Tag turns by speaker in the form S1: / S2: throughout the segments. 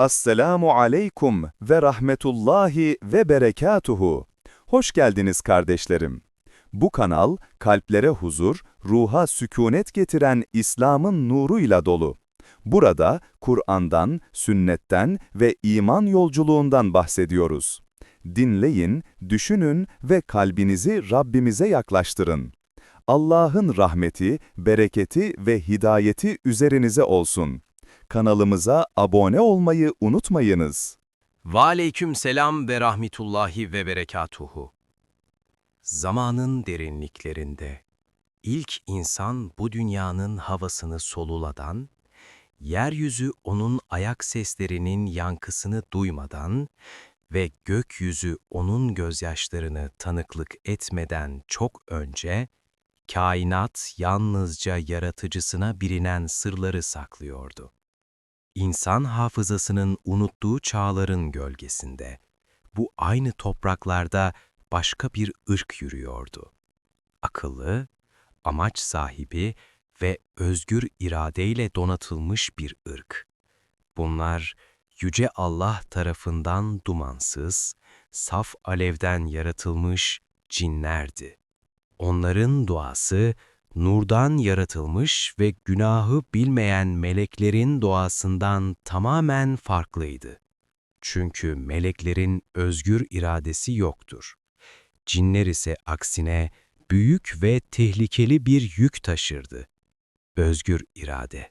S1: Assalamu aleykum ve rahmetullahi ve berekatuhu. Hoş geldiniz kardeşlerim. Bu kanal, kalplere huzur, ruha sükunet getiren İslam'ın nuruyla dolu. Burada Kur'an'dan, sünnetten ve iman yolculuğundan bahsediyoruz. Dinleyin, düşünün ve kalbinizi Rabbimize yaklaştırın. Allah'ın rahmeti, bereketi ve hidayeti üzerinize olsun. Kanalımıza abone olmayı unutmayınız.
S2: Ve aleyküm selam ve rahmetullahi ve berekatuhu. Zamanın derinliklerinde ilk insan bu dünyanın havasını soluladan, yeryüzü onun ayak seslerinin yankısını duymadan ve gökyüzü onun gözyaşlarını tanıklık etmeden çok önce, kainat yalnızca yaratıcısına bilinen sırları saklıyordu. İnsan hafızasının unuttuğu çağların gölgesinde, bu aynı topraklarda başka bir ırk yürüyordu. Akıllı, amaç sahibi ve özgür iradeyle donatılmış bir ırk. Bunlar, Yüce Allah tarafından dumansız, saf alevden yaratılmış cinlerdi. Onların doğası, nurdan yaratılmış ve günahı bilmeyen meleklerin doğasından tamamen farklıydı. Çünkü meleklerin özgür iradesi yoktur. Cinler ise aksine büyük ve tehlikeli bir yük taşırdı. Özgür irade.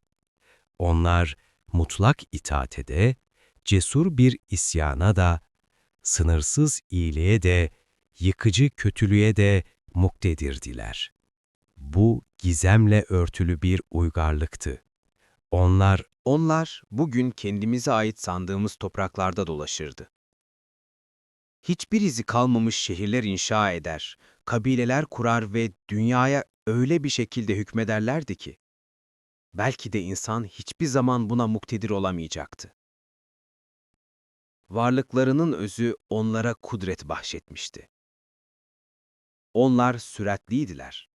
S2: Onlar mutlak itaate de, cesur bir isyana da, sınırsız iyiliğe de, yıkıcı kötülüğe de muktedirdiler. Bu gizemle örtülü bir uygarlıktı. Onlar,
S3: Onlar bugün kendimize ait sandığımız topraklarda dolaşırdı. Hiçbir izi kalmamış şehirler inşa eder, kabileler kurar ve dünyaya öyle bir şekilde hükmederlerdi ki, belki de insan hiçbir zaman buna muktedir olamayacaktı. Varlıklarının özü onlara kudret bahşetmişti. Onlar süratliydiler.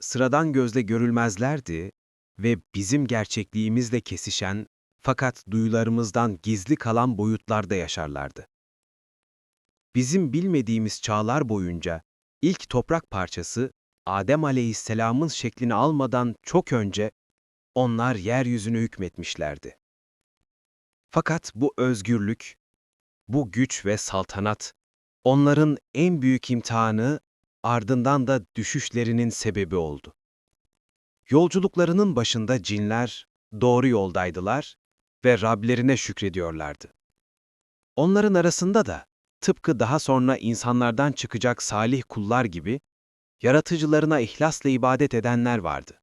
S3: Sıradan gözle görülmezlerdi ve bizim gerçekliğimizle kesişen fakat duyularımızdan gizli kalan boyutlarda yaşarlardı. Bizim bilmediğimiz çağlar boyunca ilk toprak parçası Adem aleyhisselamın şeklini almadan çok önce onlar yeryüzünü hükmetmişlerdi. Fakat bu özgürlük, bu güç ve saltanat onların en büyük imtihanı ardından da düşüşlerinin sebebi oldu. Yolculuklarının başında cinler doğru yoldaydılar ve Rablerine şükrediyorlardı. Onların arasında da tıpkı daha sonra insanlardan çıkacak salih kullar gibi yaratıcılarına ihlasla ibadet edenler vardı.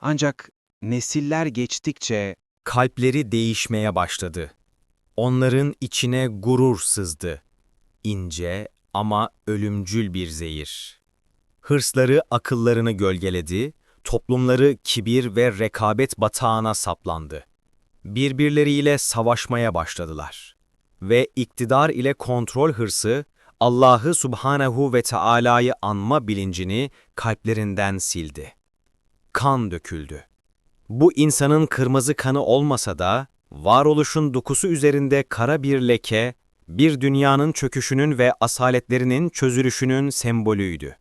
S3: Ancak nesiller geçtikçe
S4: Kalpleri değişmeye başladı. Onların içine gurur sızdı. İnce ama ölümcül bir zehir. Hırsları akıllarını gölgeledi, toplumları kibir ve rekabet batağına saplandı. Birbirleriyle savaşmaya başladılar. Ve iktidar ile kontrol hırsı, Allah'ı Subhanehu ve Teala'yı anma bilincini kalplerinden sildi. Kan döküldü. Bu insanın kırmızı kanı olmasa da, varoluşun dokusu üzerinde kara bir leke, bir dünyanın çöküşünün ve asaletlerinin çözülüşünün sembolüydü.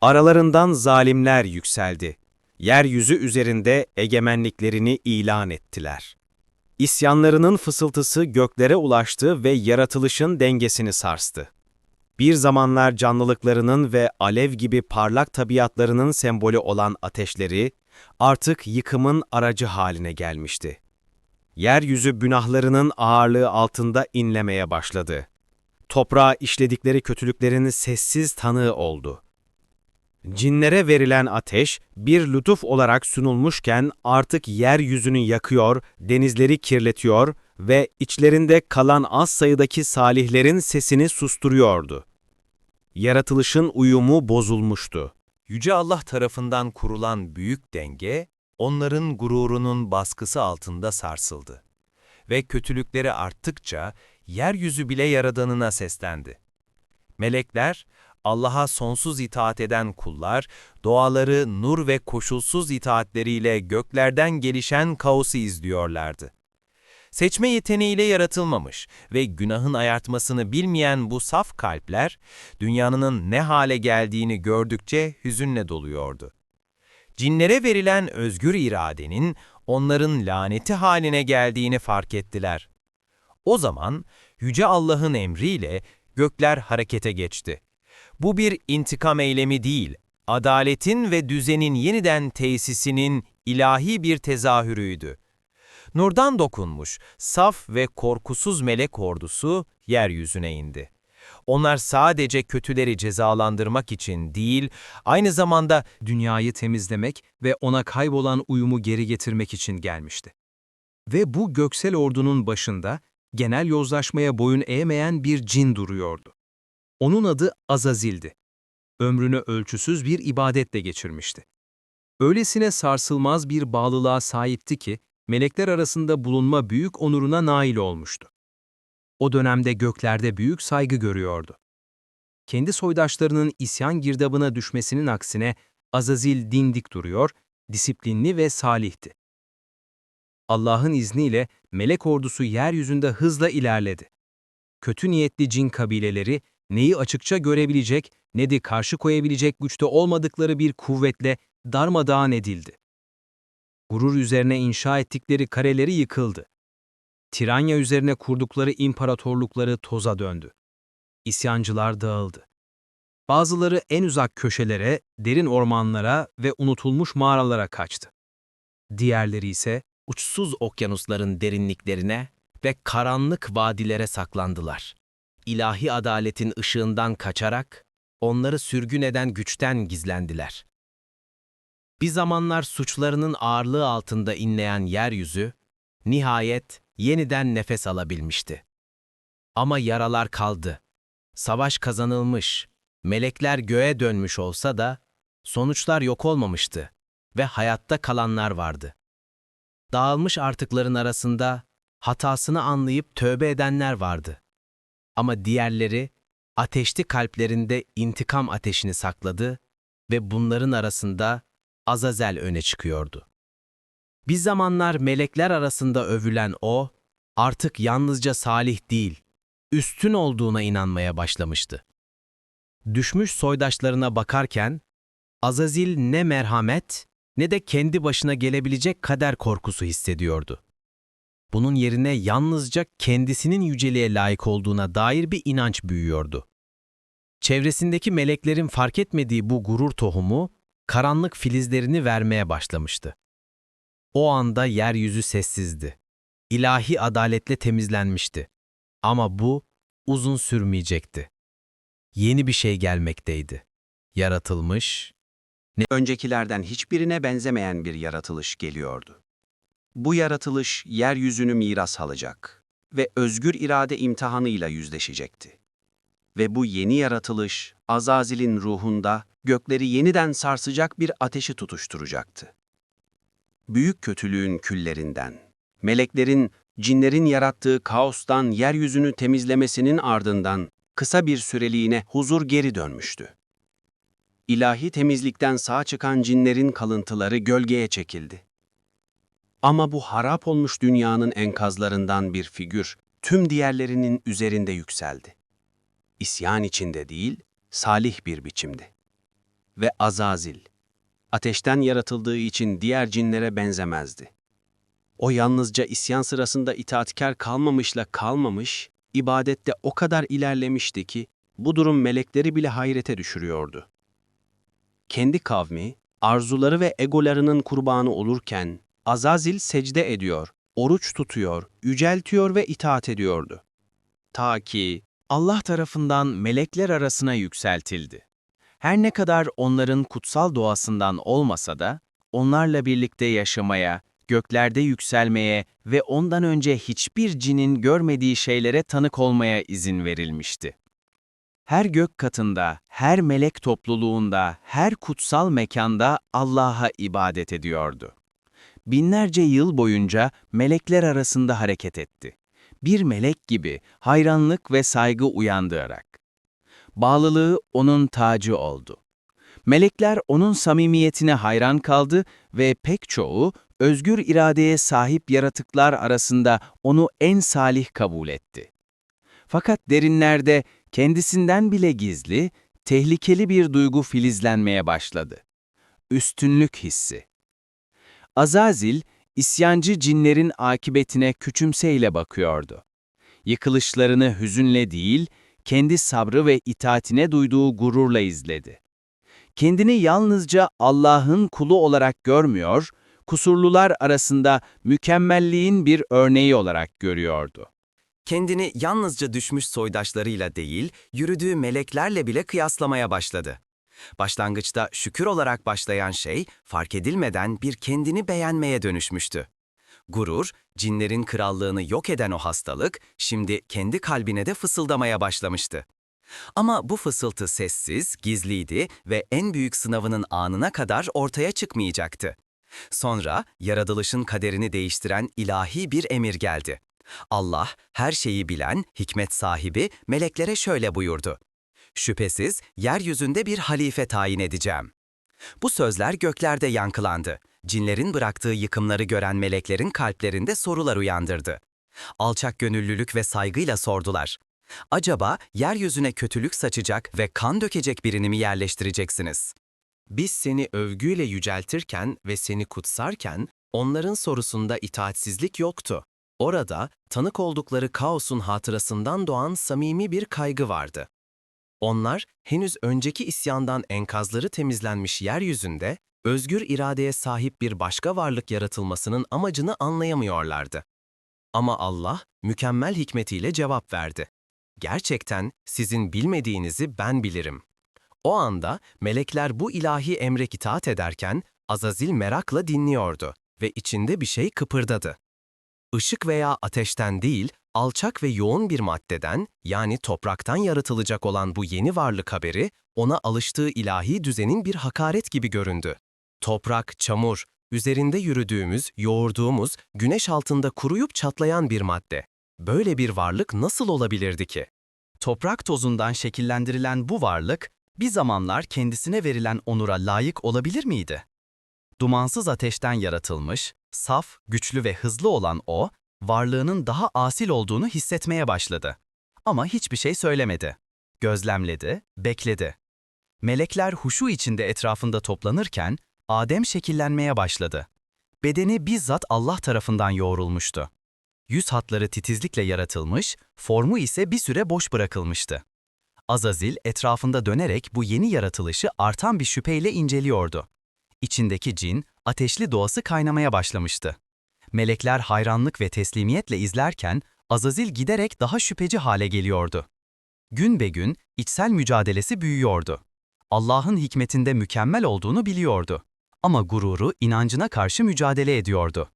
S4: Aralarından zalimler yükseldi. Yeryüzü üzerinde egemenliklerini ilan ettiler. İsyanlarının fısıltısı göklere ulaştı ve yaratılışın dengesini sarstı. Bir zamanlar canlılıklarının ve alev gibi parlak tabiatlarının sembolü olan ateşleri, artık yıkımın aracı haline gelmişti. Yeryüzü günahlarının ağırlığı altında inlemeye başladı. Toprağa işledikleri kötülüklerin sessiz tanığı oldu. Cinlere verilen ateş bir lütuf olarak sunulmuşken artık yeryüzünü yakıyor, denizleri kirletiyor ve içlerinde kalan az sayıdaki salihlerin sesini susturuyordu. Yaratılışın uyumu bozulmuştu. Yüce Allah tarafından kurulan büyük denge, onların gururunun baskısı altında sarsıldı. Ve kötülükleri arttıkça yeryüzü bile Yaradanına seslendi. Melekler, Allah'a sonsuz itaat eden kullar, doğaları nur ve koşulsuz itaatleriyle göklerden gelişen kaosu izliyorlardı. Seçme yeteneğiyle yaratılmamış ve günahın ayartmasını bilmeyen bu saf kalpler, dünyanın ne hale geldiğini gördükçe hüzünle doluyordu. Cinlere verilen özgür iradenin onların laneti haline geldiğini fark ettiler. O zaman Yüce Allah'ın emriyle gökler harekete geçti. Bu bir intikam eylemi değil, adaletin ve düzenin yeniden tesisinin ilahi bir tezahürüydü. Nurdan dokunmuş, saf ve korkusuz melek ordusu yeryüzüne indi. Onlar sadece kötüleri cezalandırmak için değil, aynı zamanda
S5: dünyayı temizlemek ve ona kaybolan uyumu geri getirmek için gelmişti. Ve bu göksel ordunun başında genel yozlaşmaya boyun eğmeyen bir cin duruyordu. Onun adı Azazil'di. Ömrünü ölçüsüz bir ibadetle geçirmişti. Öylesine sarsılmaz bir bağlılığa sahipti ki, melekler arasında bulunma büyük onuruna nail olmuştu. O dönemde göklerde büyük saygı görüyordu. Kendi soydaşlarının isyan girdabına düşmesinin aksine Azazil dimdik duruyor, disiplinli ve salihti. Allah'ın izniyle melek ordusu yeryüzünde hızla ilerledi. Kötü niyetli cin kabileleri neyi açıkça görebilecek ne de karşı koyabilecek güçte olmadıkları bir kuvvetle darmadağın edildi. Gurur üzerine inşa ettikleri kareleri yıkıldı. Tiranya üzerine kurdukları imparatorlukları toza döndü. İsyancılar dağıldı. Bazıları en uzak köşelere, derin ormanlara ve unutulmuş mağaralara kaçtı. Diğerleri ise
S4: uçsuz okyanusların derinliklerine ve karanlık vadilere saklandılar. İlahi adaletin ışığından kaçarak, onları sürgün eden güçten gizlendiler. Bir zamanlar suçlarının ağırlığı altında inleyen yeryüzü, nihayet yeniden nefes alabilmişti. Ama yaralar kaldı. Savaş kazanılmış, melekler göğe dönmüş olsa da, sonuçlar yok olmamıştı ve hayatta kalanlar vardı. Dağılmış artıkların arasında hatasını anlayıp tövbe edenler vardı. Ama diğerleri ateşli kalplerinde intikam ateşini sakladı ve bunların arasında Azazel öne çıkıyordu. Bir zamanlar melekler arasında övülen o, artık yalnızca salih değil, üstün olduğuna inanmaya başlamıştı. Düşmüş soydaşlarına bakarken, Azazil ne merhamet ne de kendi başına gelebilecek kader korkusu hissediyordu. Bunun yerine yalnızca kendisinin yüceliğe layık olduğuna dair bir inanç büyüyordu. Çevresindeki meleklerin fark etmediği bu gurur tohumu, karanlık filizlerini vermeye başlamıştı. O anda yeryüzü sessizdi. İlahi adaletle temizlenmişti. Ama bu uzun sürmeyecekti. Yeni bir şey gelmekteydi. Yaratılmış,
S6: öncekilerden hiçbirine benzemeyen bir yaratılış geliyordu. Bu yaratılış yeryüzünü miras alacak ve özgür irade imtihanıyla yüzleşecekti. Ve bu yeni yaratılış Azazil'in ruhunda gökleri yeniden sarsacak bir ateşi tutuşturacaktı. Büyük kötülüğün küllerinden, meleklerin, cinlerin yarattığı kaostan yeryüzünü temizlemesinin ardından kısa bir süreliğine huzur geri dönmüştü ilahi temizlikten sağ çıkan cinlerin kalıntıları gölgeye çekildi. Ama bu harap olmuş dünyanın enkazlarından bir figür tüm diğerlerinin üzerinde yükseldi. İsyan içinde değil, salih bir biçimde. Ve Azazil, ateşten yaratıldığı için diğer cinlere benzemezdi. O yalnızca isyan sırasında itaatkar kalmamışla kalmamış, ibadette o kadar ilerlemişti ki bu durum melekleri bile hayrete düşürüyordu kendi kavmi, arzuları ve egolarının kurbanı olurken Azazil secde ediyor, oruç tutuyor, yüceltiyor ve itaat ediyordu. Ta ki Allah tarafından melekler arasına yükseltildi. Her ne kadar onların kutsal doğasından olmasa da, onlarla birlikte yaşamaya, göklerde yükselmeye ve ondan önce hiçbir cinin görmediği şeylere tanık olmaya izin verilmişti her gök katında, her melek topluluğunda, her kutsal mekanda Allah'a ibadet ediyordu. Binlerce yıl boyunca melekler arasında hareket etti. Bir melek gibi hayranlık ve saygı uyandırarak. Bağlılığı onun tacı oldu. Melekler onun samimiyetine hayran kaldı ve pek çoğu
S7: özgür iradeye sahip yaratıklar arasında onu en salih kabul etti. Fakat derinlerde kendisinden bile gizli, tehlikeli bir duygu filizlenmeye başladı. Üstünlük hissi. Azazil, isyancı cinlerin akibetine küçümseyle bakıyordu. Yıkılışlarını hüzünle değil, kendi sabrı ve itaatine duyduğu gururla izledi. Kendini yalnızca Allah'ın kulu olarak görmüyor, kusurlular arasında mükemmelliğin bir örneği olarak görüyordu.
S1: kendini yalnızca düşmüş soydaşlarıyla değil, yürüdüğü meleklerle bile kıyaslamaya başladı. Başlangıçta şükür olarak başlayan şey, fark edilmeden bir kendini beğenmeye dönüşmüştü. Gurur, cinlerin krallığını yok eden o hastalık, şimdi kendi kalbine de fısıldamaya başlamıştı. Ama bu fısıltı sessiz, gizliydi ve en büyük sınavının anına kadar ortaya çıkmayacaktı. Sonra, yaratılışın kaderini değiştiren ilahi bir emir geldi. Allah, her şeyi bilen, hikmet sahibi, meleklere şöyle buyurdu. Şüphesiz, yeryüzünde bir halife tayin edeceğim. Bu sözler göklerde yankılandı. Cinlerin bıraktığı yıkımları gören meleklerin kalplerinde sorular uyandırdı. Alçak gönüllülük ve saygıyla sordular. Acaba yeryüzüne kötülük saçacak ve kan dökecek birini mi yerleştireceksiniz?
S4: Biz seni övgüyle yüceltirken ve seni kutsarken, onların sorusunda itaatsizlik yoktu. Orada, tanık oldukları kaosun hatırasından doğan samimi bir kaygı vardı. Onlar, henüz önceki isyandan enkazları temizlenmiş yeryüzünde, özgür iradeye sahip bir başka varlık yaratılmasının amacını anlayamıyorlardı. Ama Allah, mükemmel hikmetiyle cevap verdi. Gerçekten sizin bilmediğinizi ben bilirim. O anda melekler bu ilahi emre itaat ederken Azazil merakla dinliyordu ve içinde bir şey kıpırdadı. Işık veya ateşten değil, alçak ve yoğun bir maddeden yani topraktan yaratılacak olan bu yeni varlık haberi ona alıştığı ilahi düzenin bir hakaret gibi göründü. Toprak, çamur, üzerinde yürüdüğümüz, yoğurduğumuz, güneş altında kuruyup çatlayan bir madde. Böyle bir varlık nasıl olabilirdi ki?
S8: Toprak tozundan şekillendirilen bu varlık, bir zamanlar kendisine verilen onura layık olabilir miydi? Dumansız ateşten yaratılmış, saf, güçlü ve hızlı olan o, varlığının daha asil olduğunu hissetmeye başladı. Ama hiçbir şey söylemedi. Gözlemledi, bekledi. Melekler huşu içinde etrafında toplanırken, Adem şekillenmeye başladı. Bedeni bizzat Allah tarafından yoğrulmuştu. Yüz hatları titizlikle yaratılmış, formu ise bir süre boş bırakılmıştı. Azazil etrafında dönerek bu yeni yaratılışı artan bir şüpheyle inceliyordu. İçindeki cin, ateşli doğası kaynamaya başlamıştı. Melekler hayranlık ve teslimiyetle izlerken Azazil giderek daha şüpheci hale geliyordu. Gün be gün içsel mücadelesi büyüyordu. Allah'ın hikmetinde mükemmel olduğunu biliyordu. Ama gururu inancına karşı mücadele ediyordu.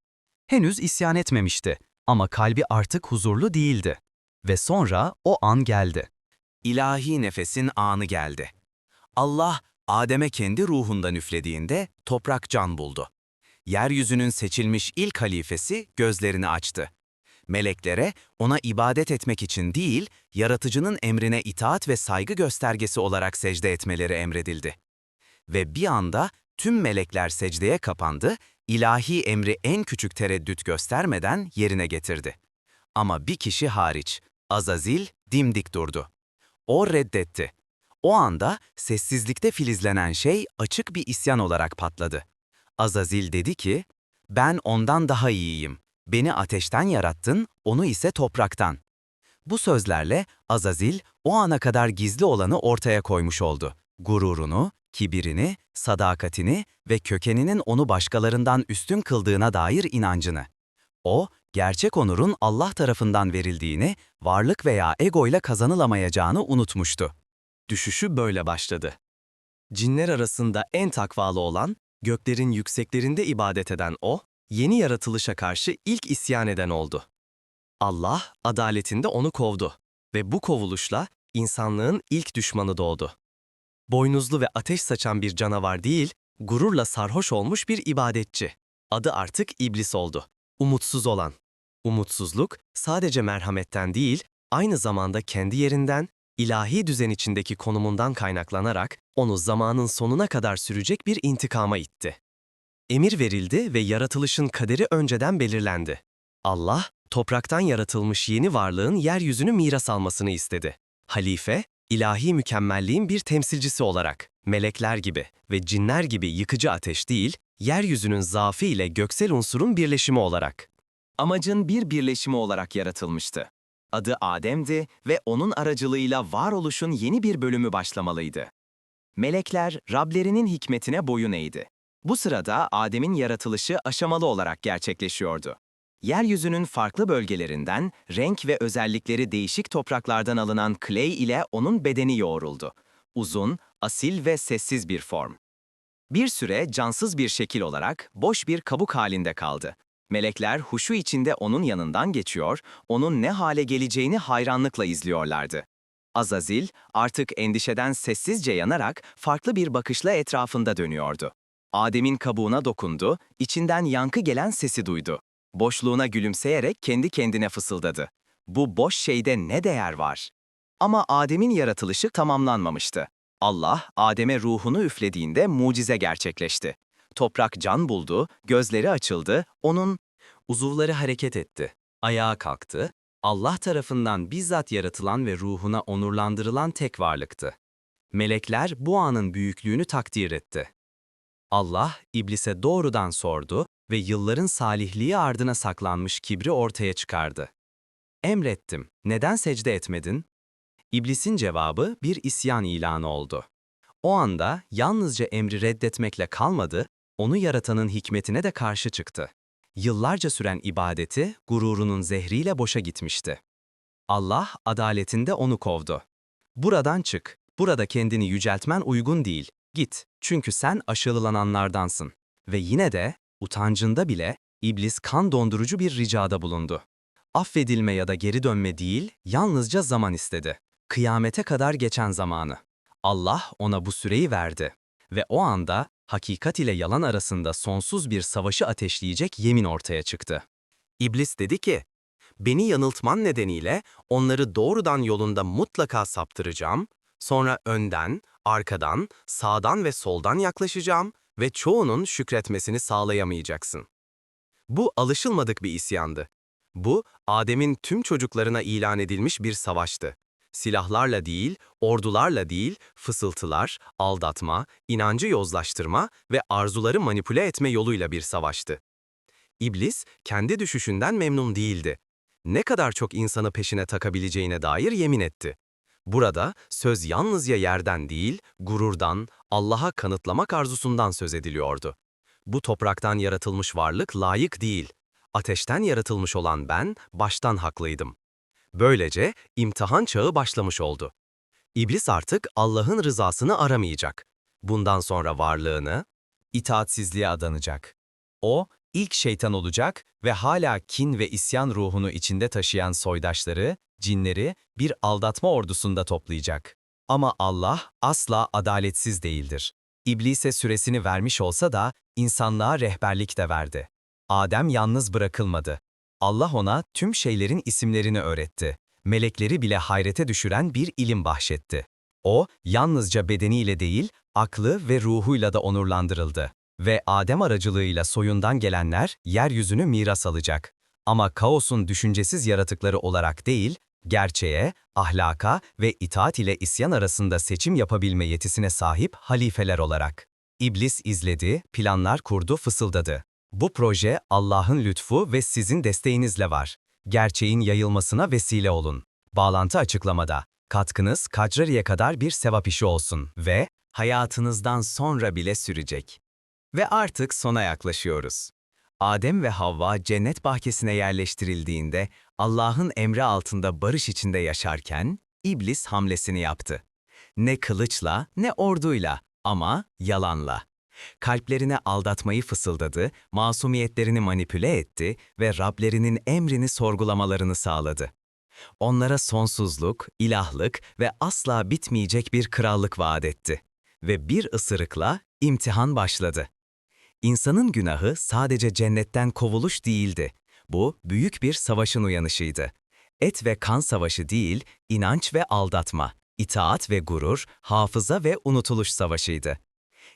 S8: Henüz isyan etmemişti ama kalbi artık huzurlu değildi. Ve sonra o an geldi.
S1: İlahi nefesin anı geldi. Allah, Adem'e kendi ruhundan üflediğinde toprak can buldu. Yeryüzünün seçilmiş ilk halifesi gözlerini açtı. Meleklere ona ibadet etmek için değil, yaratıcının emrine itaat ve saygı göstergesi olarak secde etmeleri emredildi. Ve bir anda tüm melekler secdeye kapandı, ilahi emri en küçük tereddüt göstermeden yerine getirdi. Ama bir kişi hariç, Azazil dimdik durdu. O reddetti. O anda sessizlikte filizlenen şey açık bir isyan olarak patladı. Azazil dedi ki, ben ondan daha iyiyim. Beni ateşten yarattın, onu ise topraktan. Bu sözlerle Azazil o ana kadar gizli olanı ortaya koymuş oldu. Gururunu, kibirini, sadakatini ve kökeninin onu başkalarından üstün kıldığına dair inancını. O, gerçek onurun Allah tarafından verildiğini, varlık veya egoyla kazanılamayacağını unutmuştu.
S8: Düşüşü böyle başladı. Cinler arasında en takvalı olan, göklerin yükseklerinde ibadet eden o, yeni yaratılışa karşı ilk isyan eden oldu. Allah, adaletinde onu kovdu ve bu kovuluşla insanlığın ilk düşmanı doğdu. Boynuzlu ve ateş saçan bir canavar değil, gururla sarhoş olmuş bir ibadetçi. Adı artık iblis oldu. Umutsuz olan. Umutsuzluk sadece merhametten değil, aynı zamanda kendi yerinden, ilahi düzen içindeki konumundan kaynaklanarak onu zamanın sonuna kadar sürecek bir intikama itti.
S1: Emir verildi ve yaratılışın kaderi önceden belirlendi. Allah, topraktan yaratılmış yeni varlığın yeryüzünü miras almasını istedi. Halife, ilahi mükemmelliğin bir temsilcisi olarak, melekler gibi ve cinler gibi yıkıcı ateş değil, yeryüzünün zaafı ile göksel unsurun birleşimi olarak.
S9: Amacın bir birleşimi olarak yaratılmıştı. Adı Adem'di ve onun aracılığıyla varoluşun yeni bir bölümü başlamalıydı. Melekler, Rablerinin hikmetine boyun eğdi. Bu sırada Adem'in yaratılışı aşamalı olarak gerçekleşiyordu. Yeryüzünün farklı bölgelerinden, renk ve özellikleri değişik topraklardan alınan clay ile onun bedeni yoğruldu. Uzun, asil ve sessiz bir form. Bir süre cansız bir şekil olarak boş bir kabuk halinde kaldı. Melekler huşu içinde onun yanından geçiyor, onun ne hale geleceğini hayranlıkla izliyorlardı. Azazil artık endişeden sessizce yanarak farklı bir bakışla etrafında dönüyordu. Adem'in kabuğuna dokundu, içinden yankı gelen sesi duydu. Boşluğuna gülümseyerek kendi kendine fısıldadı. Bu boş şeyde ne değer var? Ama Adem'in yaratılışı tamamlanmamıştı. Allah, Adem'e ruhunu üflediğinde mucize gerçekleşti. Toprak can buldu, gözleri açıldı, onun
S10: Uzuvları hareket etti. Ayağa kalktı. Allah tarafından bizzat yaratılan ve ruhuna onurlandırılan tek varlıktı. Melekler bu anın büyüklüğünü takdir etti. Allah, iblise doğrudan sordu ve yılların salihliği ardına saklanmış kibri ortaya çıkardı. Emrettim, neden secde etmedin? İblisin cevabı bir isyan ilanı oldu. O anda yalnızca emri reddetmekle kalmadı, onu yaratanın hikmetine de karşı çıktı. Yıllarca süren ibadeti gururunun zehriyle boşa gitmişti. Allah adaletinde onu kovdu. Buradan çık, burada kendini yüceltmen uygun değil, git çünkü sen aşağılananlardansın. Ve yine de, utancında bile, iblis kan dondurucu bir ricada bulundu. Affedilme ya da geri dönme değil, yalnızca zaman istedi. Kıyamete kadar geçen zamanı. Allah ona bu süreyi verdi. Ve o anda, hakikat ile yalan arasında sonsuz bir savaşı ateşleyecek yemin ortaya çıktı.
S1: İblis dedi ki, beni yanıltman nedeniyle onları doğrudan yolunda mutlaka saptıracağım, sonra önden, arkadan, sağdan ve soldan yaklaşacağım ve çoğunun şükretmesini sağlayamayacaksın. Bu alışılmadık bir isyandı. Bu, Adem'in tüm çocuklarına ilan edilmiş bir savaştı. Silahlarla değil, ordularla değil, fısıltılar, aldatma, inancı yozlaştırma ve arzuları manipüle etme yoluyla bir savaştı. İblis, kendi düşüşünden memnun değildi. Ne kadar çok insanı peşine takabileceğine dair yemin etti. Burada söz yalnızca yerden değil, gururdan, Allah'a kanıtlamak arzusundan söz ediliyordu. Bu topraktan yaratılmış varlık layık değil. Ateşten yaratılmış olan ben, baştan haklıydım. Böylece imtihan çağı başlamış oldu. İblis artık Allah'ın rızasını aramayacak. Bundan sonra varlığını itaatsizliğe adanacak. O, ilk şeytan olacak ve hala kin ve isyan ruhunu içinde taşıyan soydaşları, cinleri bir aldatma ordusunda toplayacak. Ama Allah asla adaletsiz değildir. İblise süresini vermiş olsa da insanlığa rehberlik de verdi. Adem yalnız bırakılmadı. Allah ona tüm şeylerin isimlerini öğretti. Melekleri bile hayrete düşüren bir ilim bahşetti. O, yalnızca bedeniyle değil, aklı ve ruhuyla da onurlandırıldı. Ve Adem aracılığıyla soyundan gelenler yeryüzünü miras alacak. Ama kaosun düşüncesiz yaratıkları olarak değil, gerçeğe, ahlaka ve itaat ile isyan arasında seçim yapabilme yetisine sahip halifeler olarak. İblis izledi, planlar kurdu, fısıldadı. Bu proje Allah'ın lütfu ve sizin desteğinizle var. Gerçeğin yayılmasına vesile olun. Bağlantı açıklamada. Katkınız Kacri'ye kadar bir sevap işi olsun ve hayatınızdan sonra bile sürecek. Ve artık sona yaklaşıyoruz. Adem ve Havva cennet bahçesine yerleştirildiğinde Allah'ın emri altında barış içinde yaşarken iblis hamlesini yaptı. Ne kılıçla ne orduyla ama yalanla. Kalplerine aldatmayı fısıldadı, masumiyetlerini manipüle etti ve Rablerinin emrini sorgulamalarını sağladı. Onlara sonsuzluk, ilahlık ve asla bitmeyecek bir krallık vaat etti. Ve bir ısırıkla imtihan başladı. İnsanın günahı sadece cennetten kovuluş değildi. Bu büyük bir savaşın uyanışıydı. Et ve kan savaşı değil, inanç ve aldatma, itaat ve gurur, hafıza ve unutuluş savaşıydı.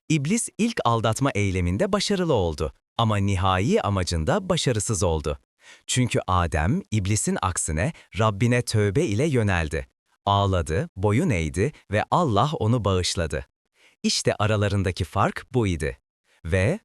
S1: İblis ilk aldatma eyleminde başarılı oldu ama nihai amacında başarısız oldu. Çünkü Adem, iblisin aksine Rabbine tövbe ile yöneldi. Ağladı, boyun eğdi ve Allah onu bağışladı. İşte aralarındaki fark bu idi. Ve